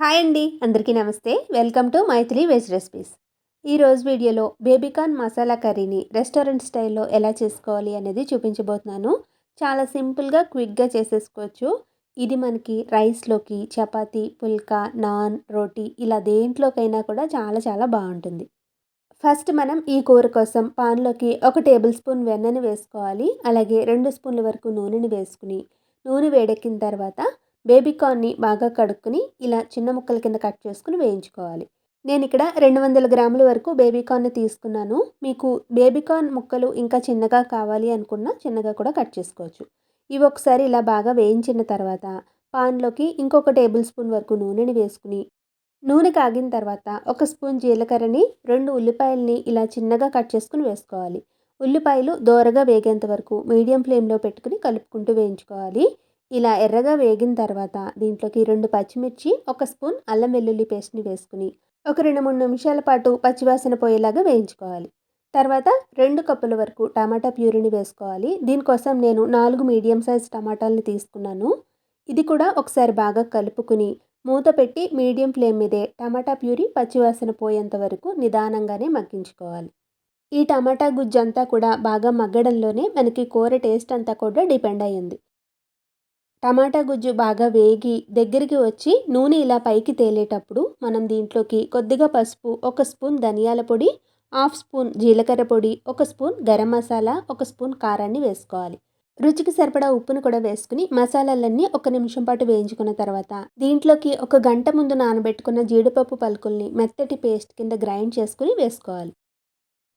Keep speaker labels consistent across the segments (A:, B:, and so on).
A: Hi అండి అందరికీ నమస్తే. Welcome to Maithili veg recipes. ఈరోజు వీడియోలో బేబీకాన్ మసాలా కర్రీని రెస్టారెంట్ స్టైల్లో ఎలా చేసుకోవాలి అనేది చూపించబోతున్నాను. చాలా సింపుల్గా క్విక్గా చేసేసుకోవచ్చు. ఇది మనకి రైస్లోకి చపాతీ పుల్కా నాన్ రోటీ ఇలా దేంట్లోకైనా కూడా చాలా చాలా బాగుంటుంది. ఫస్ట్ మనం ఈ కూర కోసం పాన్లోకి ఒక టేబుల్ స్పూన్ వెన్నని వేసుకోవాలి. అలాగే రెండు స్పూన్ల వరకు నూనెని వేసుకుని నూనె వేడెక్కిన తర్వాత బేబీకార్న్ని బాగా కడుక్కుని ఇలా చిన్న ముక్కల కింద కట్ చేసుకుని వేయించుకోవాలి. నేను ఇక్కడ రెండు వందల గ్రాముల వరకు బేబీకార్న్ని తీసుకున్నాను. మీకు బేబీకార్న్ ముక్కలు ఇంకా చిన్నగా కావాలి అనుకున్నా చిన్నగా కూడా కట్ చేసుకోవచ్చు. ఇవి ఒకసారి ఇలా బాగా వేయించిన తర్వాత పాన్లోకి ఇంకొక టేబుల్ స్పూన్ వరకు నూనెని వేసుకుని నూనె కాగిన తర్వాత ఒక స్పూన్ జీలకర్రని రెండు ఉల్లిపాయల్ని ఇలా చిన్నగా కట్ చేసుకుని వేసుకోవాలి. ఉల్లిపాయలు దోరగా వేగేంత వరకు మీడియం ఫ్లేమ్లో పెట్టుకుని కలుపుకుంటూ వేయించుకోవాలి. ఇలా ఎర్రగా వేగిన తర్వాత దీంట్లోకి రెండు పచ్చిమిర్చి ఒక స్పూన్ అల్లం వెల్లుల్లి పేస్ట్ని వేసుకుని ఒక రెండు మూడు నిమిషాల పాటు పచ్చివాసన పోయేలాగా వేయించుకోవాలి. తర్వాత రెండు కప్పుల వరకు టమాటా ప్యూరీని వేసుకోవాలి. దీనికోసం నేను నాలుగు మీడియం సైజ్ టమాటాలని తీసుకున్నాను. ఇది కూడా ఒకసారి బాగా కలుపుకుని మూత పెట్టి మీడియం ఫ్లేమ్ మీదే టమాటా ప్యూరీ పచ్చివాసన పోయేంత వరకు నిదానంగానే మగ్గించుకోవాలి. ఈ టమాటా గుజ్జు అంతా కూడా బాగా మగ్గడంలోనే మనకి కూర టేస్ట్ అంతా కూడా డిపెండ్ అయ్యింది. టమాటా గుజ్జు బాగా వేగి దగ్గరికి వచ్చి నూనె ఇలా పైకి తేలేటప్పుడు మనం దీంట్లోకి కొద్దిగా పసుపు ఒక స్పూన్ ధనియాల పొడి హాఫ్ స్పూన్ జీలకర్ర పొడి ఒక స్పూన్ గరం మసాలా ఒక స్పూన్ కారాన్ని వేసుకోవాలి. రుచికి సరిపడా ఉప్పును కూడా వేసుకుని మసాలాలన్నీ ఒక నిమిషం పాటు వేయించుకున్న తర్వాత దీంట్లోకి ఒక గంట ముందు నానబెట్టుకున్న జీడిపప్పు పలుకుల్ని మెత్తటి పేస్ట్ కింద గ్రైండ్ చేసుకుని వేసుకోవాలి.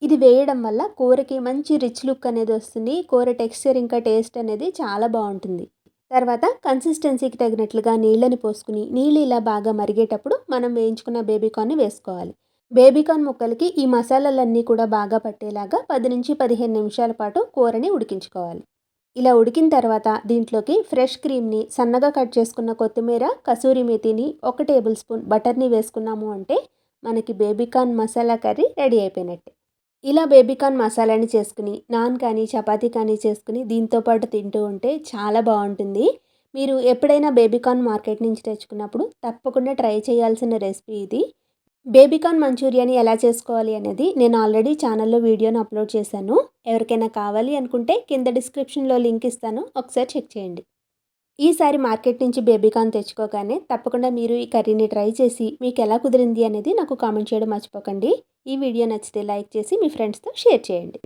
A: ఇది వేయడం వల్ల కూరకి మంచి రిచ్ లుక్ అనేది వస్తుంది కూర టెక్స్చర్ ఇంకా టేస్ట్ అనేది చాలా బాగుంటుంది. తర్వాత కన్సిస్టెన్సీకి తగినట్లుగా నీళ్ళని పోసుకుని నీళ్ళు ఇలా బాగా మరిగేటప్పుడు మనం వేయించుకున్న బేబీకాన్ని వేసుకోవాలి. బేబీకాన్ ముక్కలకి ఈ మసాలాలన్నీ కూడా బాగా పట్టేలాగా పది నుంచి పదిహేను నిమిషాల పాటు కూరని ఉడికించుకోవాలి. ఇలా ఉడికిన తర్వాత దీంట్లోకి ఫ్రెష్ క్రీమ్ని సన్నగా కట్ చేసుకున్న కొత్తిమీర కసూరి మేతిని ఒక టేబుల్ స్పూన్ బటర్ని వేసుకున్నాము అంటే మనకి బేబీకాన్ మసాలా కర్రీ రెడీ అయిపోయినట్టే. ఇలా బేబీకార్న్ మసాలాని చేసుకుని నాన్ కానీ చపాతీ కానీ చేసుకుని దీంతో పాటు తింటూ ఉంటే చాలా బాగుంటుంది. మీరు ఎప్పుడైనా బేబీకార్న్ మార్కెట్ నుంచి తెచ్చుకున్నప్పుడు తప్పకుండా ట్రై చేయాల్సిన రెసిపీ ఇది. బేబీకార్న్ మంచూరియాని ఎలా చేసుకోవాలి అనేది నేను ఆల్రెడీ ఛానల్లో వీడియోని అప్లోడ్ చేశాను. ఎవరికైనా కావాలి అనుకుంటే కింద డిస్క్రిప్షన్లో లింక్ ఇస్తాను. ఒకసారి చెక్ చేయండి. ఈసారి మార్కెట్ నుంచి బేబీకార్న్ తెచ్చుకోగానే తప్పకుండా మీరు ఈ కర్రీని ట్రై చేసి మీకు ఎలా కుదిరింది అనేది నాకు కామెంట్ చేయడం మర్చిపోకండి. ఈ వీడియో నచ్చితే లైక్ చేసి మీ ఫ్రెండ్స్తో షేర్ చేయండి.